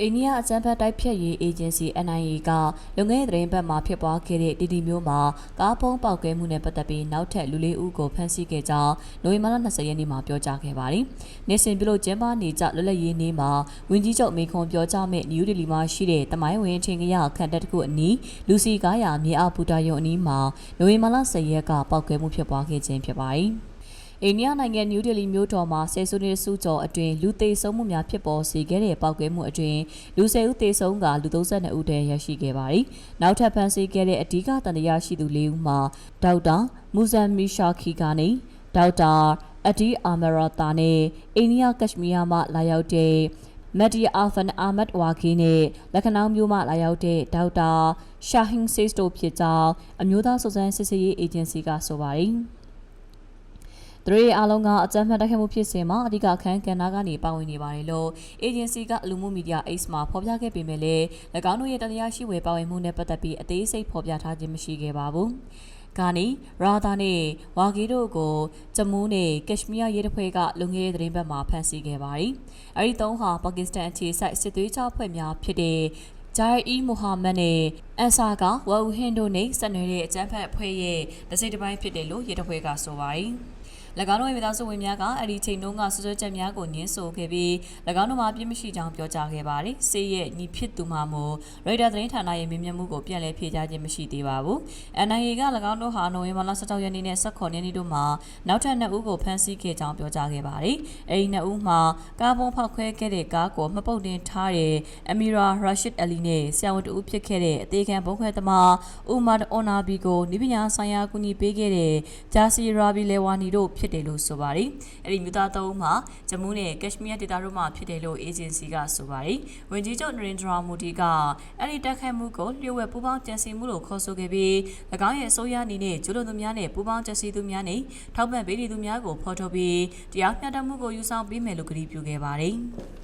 အိန္ဒိယအကြမ်းဖက်တိုက်ဖျက်ရေးအေဂျင်စီ NIA ကလွန်ခဲ့တဲ့သတင်းပတ်မှာဖြစ်ပွားခဲ့တဲ့တီတီမျိုးမှာကားပုံးပေါက်ကွဲမှုနဲ့ပတ်သက်ပြီးနောက်ထပ်လူလေးဦးကိုဖမ်းဆီးခဲ့ကြောင်းနိုဝင်ဘာလ20ရက်နေ့မှာပြောကြားခဲ့ပါတယ်။နေစဉ်ပြုလို့ကျင်းပနေကြလွတ်လပ်ရေးနေ့မှာဝင်းကြီးချုပ်မေခွန်ပြောကြားမဲ့နယူးဒေလီမှာရှိတဲ့တမိုင်းဝင်ထင်ကရခန့်တက်တစ်ခုအနီးလူစီကားရာမြေအောက်ဘူတာယုံအနီးမှာနိုဝင်ဘာလ10ရက်ကပေါက်ကွဲမှုဖြစ်ပွားခဲ့ခြင်းဖြစ်ပါတယ်။ အိန္ဒိယနိုင်ငံနယူးဒေလီမြို့တော်မှာဆယ်စုနှစ်စုကျော်အတွင်းလူသေဆုံးမှုများဖြစ်ပေါ်စေခဲ့တဲ့ပောက်ကွဲမှုအတွင်းလူ၁၀ဦးသေဆုံးကလူ32ဦးတည်းရရှိခဲ့ပါတယ်။နောက်ထပ်ဖမ်းဆီးခဲ့တဲ့အဓိကတန်တရားရှိသူ၄ဦးမှာဒေါက်တာမူဇမ်မီရှာခီကနေဒေါက်တာအဒီအာမရာတာနဲ့အိန္ဒိယကက်ရှမီးယားမှလာရောက်တဲ့မက်ဒီအာဖန်အာမတ်ဝါကီနဲ့လက်ခဏောင်းမျိုးမှလာရောက်တဲ့ဒေါက်တာရှာဟင်ဆေးစတိုဖြစ်ကြောင်းအမျိုးသားစုံစမ်းစစ်ဆေးရေးအေဂျင်စီကဆိုပါတယ်။ သူတို့ရဲ့အားလုံးကအကြမ်းဖက်တိုက်ခိုက်မှုဖြစ်စဉ်မှာအဓိကအခန်းကဏ္ဍကနေပါဝင်နေပါတယ်လို့အေဂျင်စီကလူမှုမီဒီယာ X မှာဖော်ပြခဲ့ပေမဲ့လည်း၎င်းတို့ရဲ့တရားရှိဝေပါဝင်မှုနဲ့ပတ်သက်ပြီးအသေးစိတ်ဖော်ပြထားခြင်းမရှိခဲ့ပါဘူး။ကာနီရာသာနဲ့ဝါဂီတို့ကိုဂျမူးနဲ့ကက်ရှမီးယားရဲတပ်ဖွဲ့ကလုံငယ်တဲ့သတင်းပတ်မှာဖမ်းဆီးခဲ့ပါတယ်။အဲဒီသုံးဟာပါကစ္စတန်အခြေစိုက်စစ်သွေးကြဖွဲ့များဖြစ်တဲ့ဂျာအီမိုဟာမက်နဲ့အန်ဆာကဝါဦးဟင်တို့နဲ့ဆက်နွယ်တဲ့အကြမ်းဖက်အဖွဲ့ရဲ့တစိမ့်တစ်ပိုင်းဖြစ်တယ်လို့ရဲတပ်ဖွဲ့ကဆိုပါတယ်။၎ င်းတို့ရဲ့မိသားစုဝင်များကအဲ့ဒီချိန်တုန်းကဆွဆွချက်များကိုညှင်းဆိုခဲ့ပြီး၎င်းတို့မှာပြစ်မရှိကြောင်းပြောကြားခဲ့ပါတယ်။စေရဲ့ညီဖြစ်သူမှမို့ရိုက်တာသတင်းဌာနရဲ့မြင်မြင်မှုကိုပြန်လည်ဖြေကြားခြင်းမရှိသေးပါဘူး။ NIA က၎င်းတို့ဟာနိုဝင်ဘာလ16ရက်နေ့နဲ့18ရက်နေ့တို့မှာနောက်ထပ်2ဦးကိုဖမ်းဆီးခဲ့ကြောင်းပြောကြားခဲ့ပါတယ်။အဲဒီ2ဦးမှာကားပုံဖောက်ခွဲခဲ့တဲ့ကားကိုမှပုတ်တင်ထားတဲ့အမီရာရာရှစ်အလီနဲ့ဆရာဝန်တဦးဖြစ်ခဲ့တဲ့အသေးခံဘုံခွဲသမားအူမာဒ်အော်နာဘီကိုနိပညာဆိုင်ရာကူညီပေးခဲ့တဲ့ဂျာစီရာဘီလေဝါနီတို့ဖြစ်တယ်လို့ဆိုပါတယ်။အဲဒီမြို့သားသုံးမှာဂျမူးနဲ့ကက်ရှမီးယားဒေသတို့မှာဖြစ်တယ်လို့အေဂျင်စီကဆိုပါတယ်။ဝန်ကြီးချုပ်နရင်ဒရာမူဒီကအဲဒီတက်ခိုက်မှုကိုလျှို့ဝှက်ပူးပေါင်းကြံစည်မှုလို့ခေါ်ဆိုခဲ့ပြီး၎င်းရဲ့အစိုးရအနေနဲ့ကျူးလွန်သူများနဲ့ပူးပေါင်းကြံစည်သူများနဲ့ထောက်ပံ့ပေးသူများကိုဖော်ထုတ်ပြီးတရားမျှတမှုကိုယူဆောင်ပေးမယ်လို့ကတိပြုခဲ့ပါတယ်။